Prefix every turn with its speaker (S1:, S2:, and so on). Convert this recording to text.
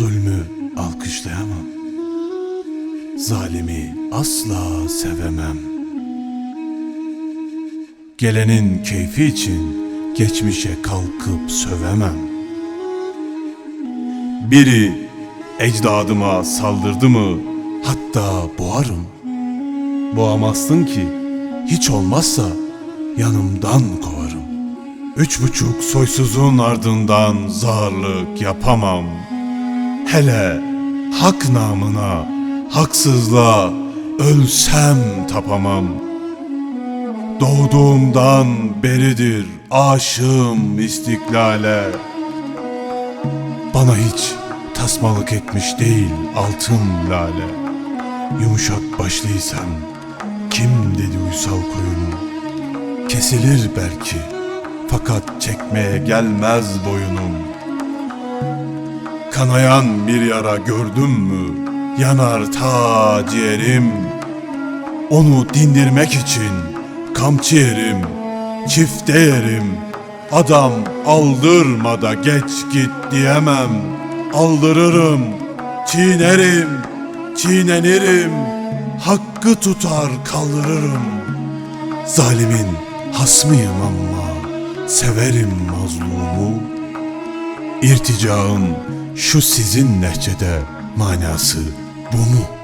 S1: Zulmü alkışlayamam. Zalimi asla sevemem. Gelenin keyfi için geçmişe kalkıp sövemem. Biri ecdadıma saldırdı mı hatta boğarım. Boğamazsın ki hiç olmazsa yanımdan kovarım. Üç buçuk soysuzun ardından zarlık yapamam. Hele hak namına, haksızlığa ölsem tapamam. Doğduğumdan beridir aşığım istiklale. Bana hiç tasmalık etmiş değil altın lale. Yumuşak başlıysam kim dedi uysal koyunu? Kesilir belki fakat çekmeye gelmez boyunum. Kanayan bir yara gördüm mü yanar ta ciğerim. Onu dindirmek için kamçı yerim, çifte yerim. Adam aldırma da geç git diyemem. Aldırırım, çiğnerim, çiğnenirim. Hakkı tutar kaldırırım. Zalimin hasmıyım ama severim mazlumu. İrticağın şu sizin nehçede manası bu mu?